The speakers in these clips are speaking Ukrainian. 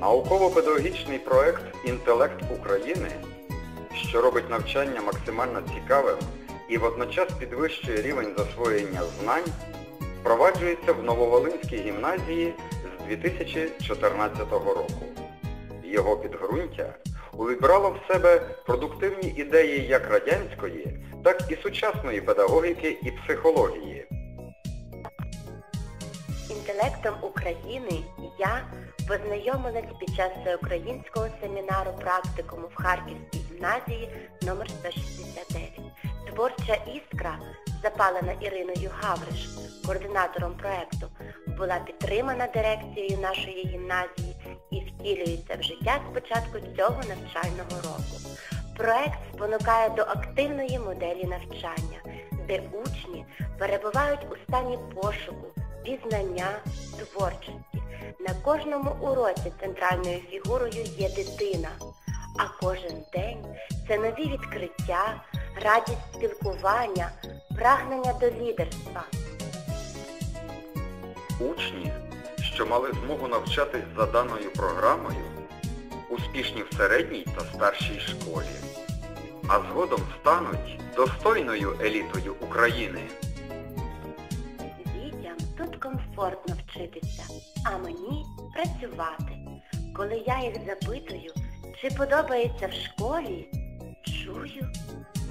Науково-педагогічний проект Інтелект України, що робить навчання максимально цікавим і водночас підвищує рівень засвоєння знань, впроваджується в Нововолинській гімназії з 2014 року. Його підґрунтя увібрало в себе продуктивні ідеї як радянської, так і сучасної педагогіки і психології. Інтелектом України я познайомилась під час всеукраїнського семінару практикуму в Харківській гімназії номер 169. Творча іскра, запалена Іриною Гавриш, координатором проекту, була підтримана дирекцією нашої гімназії і втілюється в життя з початку цього навчального року. Проект спонукає до активної моделі навчання, де учні перебувають у стані пошуку, пізнання, творчості. На кожному уроці центральною фігурою є дитина, а кожен день це нові відкриття, радість спілкування, прагнення до лідерства. Учні, що мали змогу навчатись за даною програмою, успішні в середній та старшій школі, а згодом стануть достойною елітою України. Тут комфортно вчитися, а мені працювати. Коли я їх запитую, чи подобається в школі, чую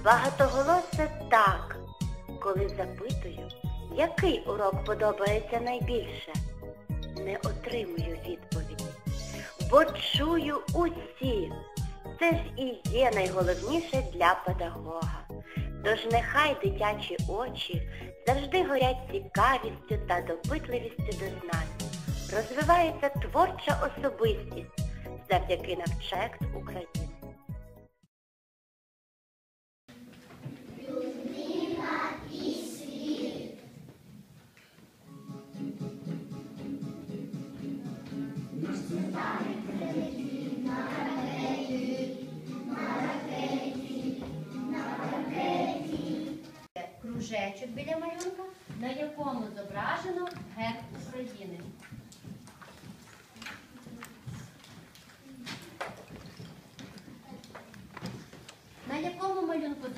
багатоголосе так. Коли запитую, який урок подобається найбільше, не отримую відповіді. Бо чую усі. Це ж і є найголовніше для педагога. Тож нехай дитячі очі завжди горять цікавістю та допитливістю до знань. Розвивається творча особистість завдяки навчект України.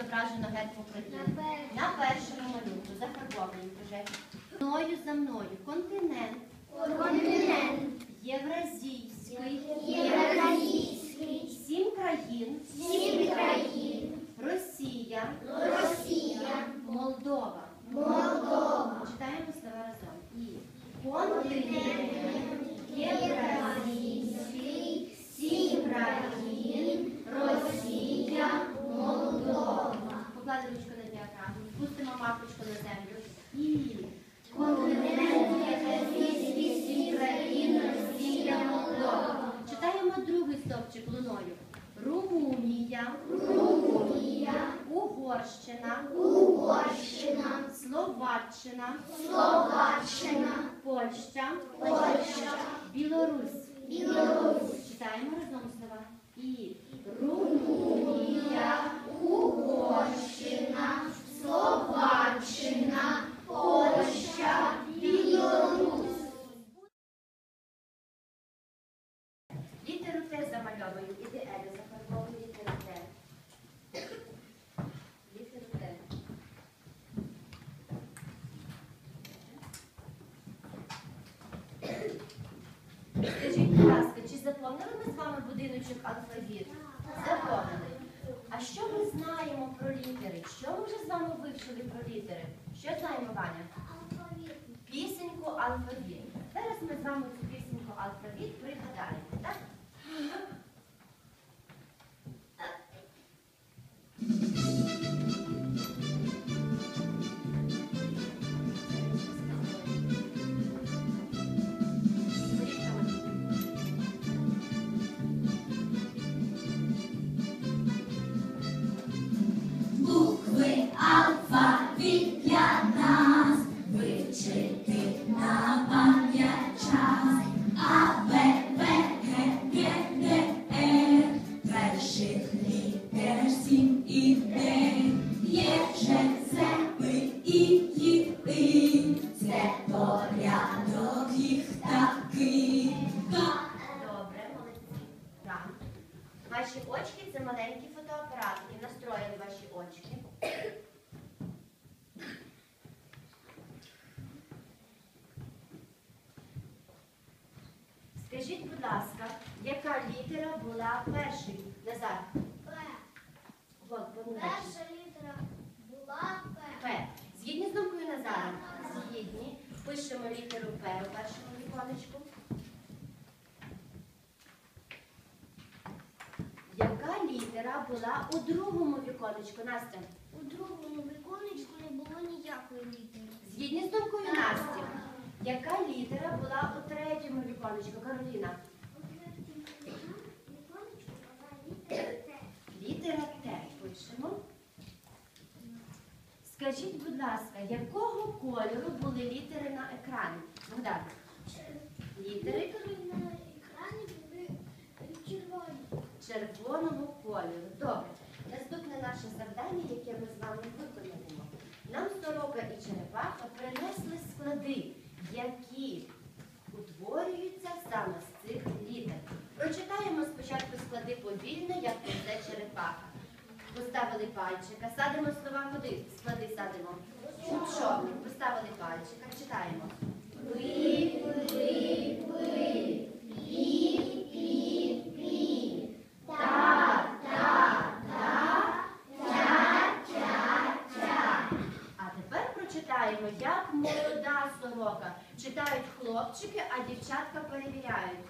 Зображено герб України? На першому малюнку, зафарбований вже. Мною за мною континент. Континент Євразійський. Євразійський, Сім країн. сім країн, Росія. Росія, Молдова. Молдова, Читаємо слова разом. І континент Євразійський, сім країн, Росія, Молдова. Поклади на діаграму, мапочку на землю. І читаємо другий стовпчик луною. Румунія, Румунія, Угорщина, Угорщина, Словаччина, Словаччина, Польща, Польща, Білорусь. Білорусь. Читаємо разом слова. І Румунія, Угорщина, Словаччина, Польща, Білорусь. літеру Т замальовую. Іди Еля, зафарбовую літеру Т. Літеру Т. Скажіть, будь ласка, чи заповнили ми з вами будиночок алфавіт? Заповнили. А що ми знаємо про літери? Що ми вже з вами вивчили про літери? Що знаємо, Ваня? Пісеньку алфавіт. Будь ласка, яка літера була першою? Назар. От. Перша літера була П. П. Згідні з думкою Назара? Згідні. Пишемо літеру П у першому віконечку. Яка літера була у другому віконечку, Настя? У другому віконечку не було ніякої літери. Згідні з думкою Насті. Яка літера була у третьому віконечку, Кароліна? У третьому віконечку була літера Т. Літера Т пишемо. Скажіть, будь ласка, якого кольору були літери на екрані? Богдан, літери Літери на екрані були червоні. червоного кольору. Добре. Наступне наше завдання, яке ми з вами виконуємо. Нам сорока і черепаха принесли склади, які утворюються саме з цих літер. Прочитаємо спочатку склади повільно, як це черепаха. Поставили пальчика, садимо слова куди? Склади садимо. У човник. Поставили пальчика, читаємо. Ви, ви, ви, пі, пі, пі. Та, та, та, тя, тя, тя. А тепер прочитаємо, як молода сорока. Читають хлопчики, а дівчатка перевіряють.